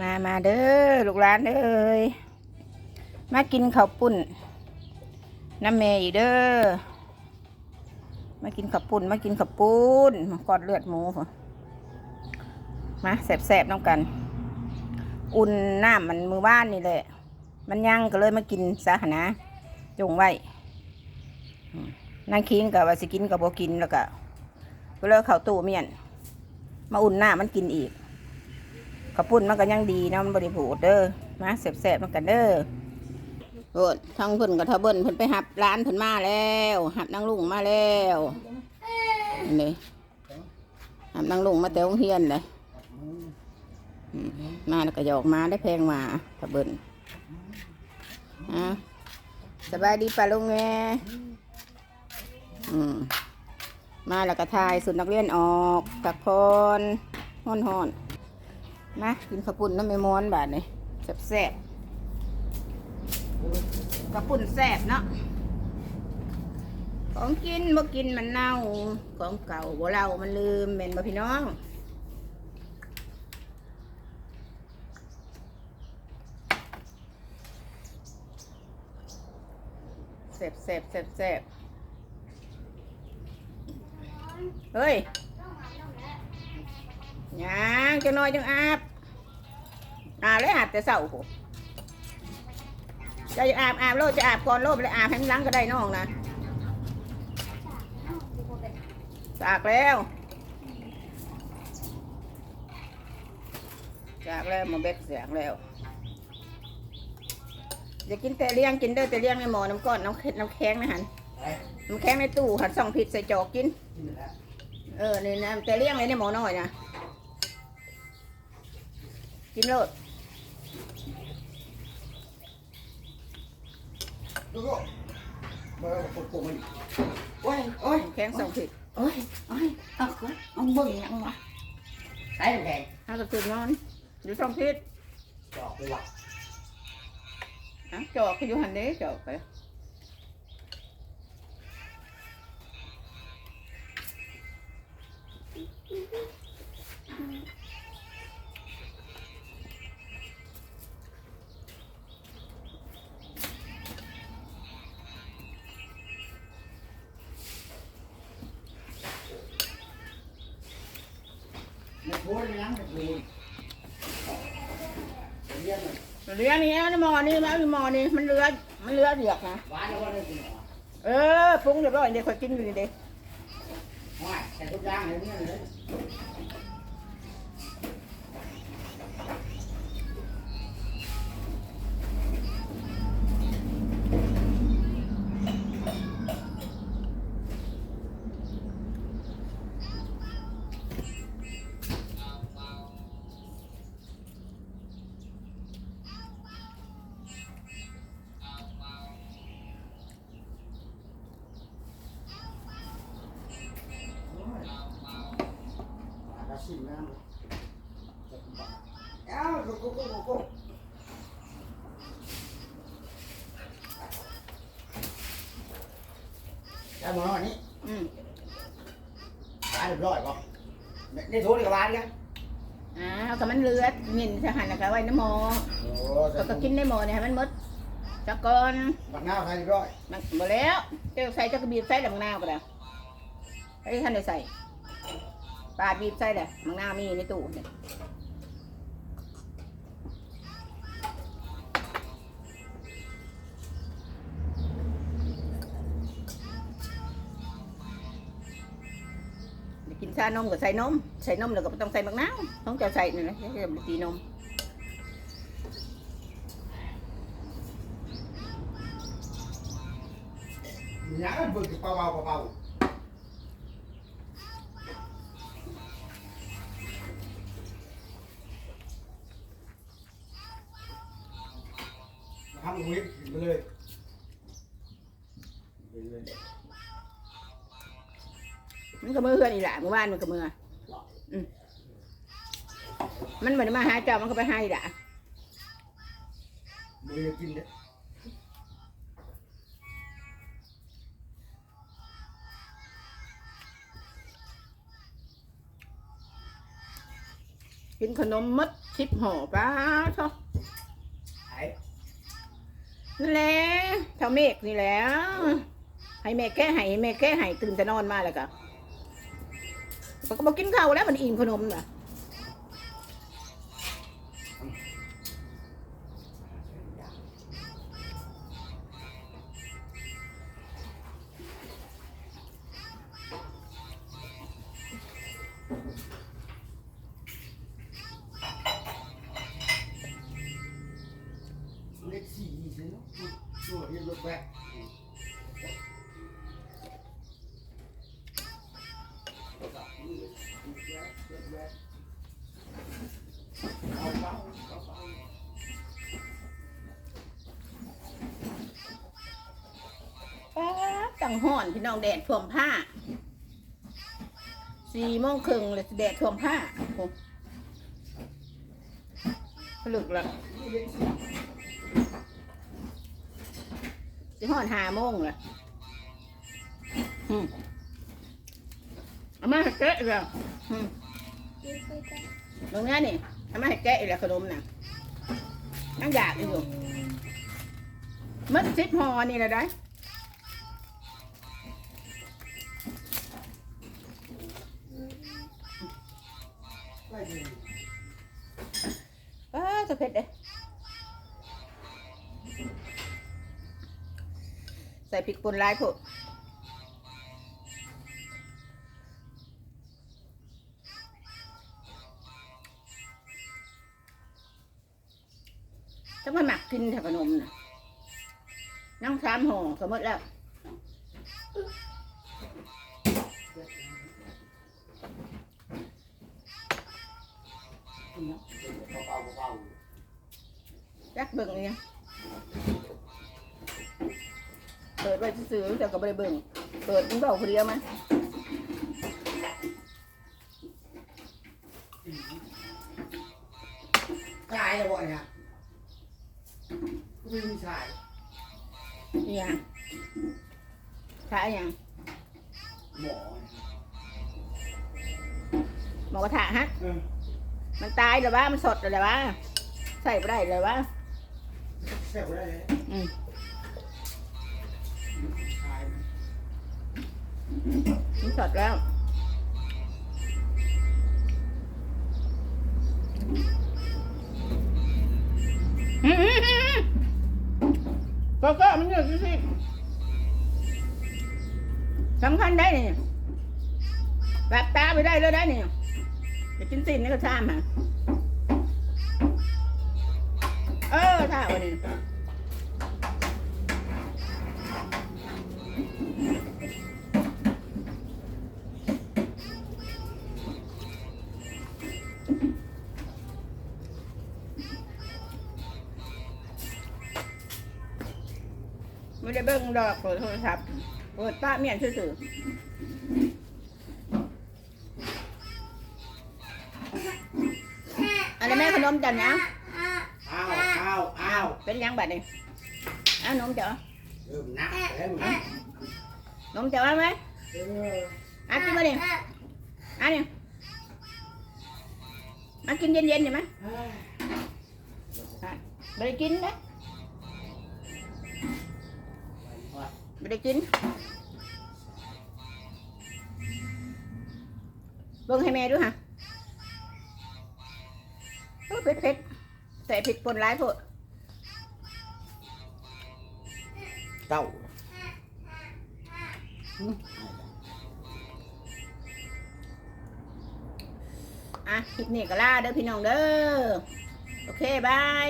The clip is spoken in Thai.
มามาเด้อลูกหลานเอ้ยมากินข้าวปุ้นน้ำเมย์อีเด้อมากินข้าวปุ้นมากินข้าวปุ้นมากอดเลือดหมูมาแสบๆน้องกัน อุ่นน้ำมันมือบ้านนี่แหละมันยังก็เลยมากินซะหนะจงไว้อืมนางคิงกับว่าสิกินกับโบกินแล้วก็ก็เลยเอาเข้าตู้เมียน มาอุ่นหน้ามันกินอีก ข้าวปุ้นมันก็ยังดีนะมันบริบูรณ์เด้อมาแสบๆมันกันเด้อโอ้ทั้งเพิ่นกับทะเบิ้นเพิ่นไปหับร้านเพิ่นมาแล้วหับนางลุงมาแล้วนี่หับนางลุงมาแต่โรงเรียนเลยมาแล้วก็หยอกมาได้แพงมาทะเบิ้นอะสบายดีป่ะลุงแม่อืมมาแล้วก็ทายสุดนักเรียนออกตักพรห้อนห้อน ๆมากินข้าวปุ้นน้ำไม่ม้อนบาดนี่แซ่บๆข้าวปุ้นแซ่บเนาะของกินบ่กินมันเน่าของเก่าบ่เรามันลืมเป็นบ่พี่น้องแซ่บแซ่บแซ่บแซ่บเฮ้ยยังจะน้อยจังอาบ อาบเลยอาบแต่เสาโหจะอาบอาบโลดจะอาบก่อนโลดเลยอาบให้มันล้างก็ได้น้องนะสากแล้วสากแล้วมาเบ็ดเสียงแล้วอย่ากินแต่เลี้ยงกินได้แต่เลี้ยงในหม้อน้ำก้อนน้ำเค็ดน้ำแข็งนะหันน้ำแข็งในตู้หันส่องผิดใส่จอกกิน เออนี่นะแต่เลี้ยงเลยในหม้อน้อยนะกินโลด ดูก็มาปลุกปลุกมันโอ้ยโอ้ยแข็งสองผิดโอ้ยโอ้ยเอาเกินเอาเบิ่งยังวะใส่น้ำแข็งห้ากับตื่นนอนอยู่สองผิดจอกเลยว่ะอะจอกคืออยู่หันเด้จอกไป เรียนเลยเลี้ยนี่เอาในหมอนี่แล้วในหมอนี่มันเหลือมันเหลือเดือกนะเออปรุงเรียบร้อยเดี๋ยวคอยกินอยู่นี่เด้ไม่แต่ทุกอย่างเลยเนี่ย เอ้ากุ๊กกุ๊กกุ๊กกุ๊กได้หมดแล้ววันนี้อืมหวานเรียบร้อยป่ะนี่ถูกดีกับหวานกันอ่าเอาแต่มันเลือมินจะหันนะคะไว้นหม้อโอ้ก็ก็กินในหมอเนี่ยให้มันหมดจักก่อนบักหน้าใครเรียบร้อยมันหมดแล้วเจ้าใส่จักรบีบใส่ลำนาวก็แล้วไอ้ท่านได้ใส่ปาดบีบใส่เลยมังนาวมีในตู้เนี่ย กินชานมก็ใส่นม ใส่นมแล้วก็ต้องใส่มะนาวต้องจะใส่นี่นะจะจะตีนม nhá vừa cái bao bao bao bao không nguyện đi lên đi มันก็มือเพื่อนอีหละเมื่อวานมันก็มืออืมมันเหมือนมาหาเจ้ามันก็ไปหาอีหละ đi lên kinh đấy กินขนมมัดชิปห่อป้าท้อไอ้นั่นแหละเท่าเมฆนี่แหล้วให้แม่แก้ให้แม่แก้ให้ตื่นแต่นอนมาแล้วก็ มันก็บอกกินข้าวแล้วมันอิ่มขนมน่ะเล็กสี่ใช่ไหมตัวเรียนรถแวะาดจังห่อนพี่น้องแดดท่วมผ้าสี่โมงครึ่งเลยแดดท่วมผ้าโอ้ผลึกละจะห่อนห้าโมงละอืมเอามาให้แกะอีกแล้วอืมตรงนี้นี่เอามาให้แกะอีกแล้วขนมน่ะนั่งอยากอยู่มัดซิปหอนี่ละได้ ไม่ดีอ้าจะเผ็ดเลยใส่พริกป่นลายพวกจะมาหมักกินถ้าขนมน่ะนั่งสามห่อก็หมดแล้ว จักเบิ่งเนี่ยเปิดไว้ซื้อๆแต่ก็ไม่ได้เบิ่งเปิดมันเบาคนเดียวมั้ยตายแล้วบ่เนี่ยไม่มีชายนี่ยังขายยังหมอหมอกระทะฮะเออ มันตายหรือวะมันสดหรือวะใส่ไม่ได้เลยวะเสร็จได้เลยอืมชายมันสดแล้ว อืมอืมอืมอืมก็ก็มันเยอะสิสำคัญได้เนี่ยแบบตาไปได้เลยได้เนี่ย จะกินสินนี่ก็ชามฮะเออท่าวันนี้ไม่ได้เบิ่งดอกเปิดโทรศัพท์เปิดป้าเมียนซื่อๆ อันนี้แม่ขนมจันนะอ้าวอ้าวอ้าวเป็นยังบัดนี่เอานมเจ้าเริ่มนักแล้วมึงนมเจ้าเอาไหมเอออะกินมาดิอะนี่มากินเย็นๆเห็นไหมไม่ได้กินนะไม่ได้กินเบิ่งให้แม่ดูฮะ โอ้เผ็ดเผ็ดๆใส่พริกป่นร้ายโพดเต้าอะคลิปนี้ก็ลาเด้อพี่น้องเด้อ โอเค บาย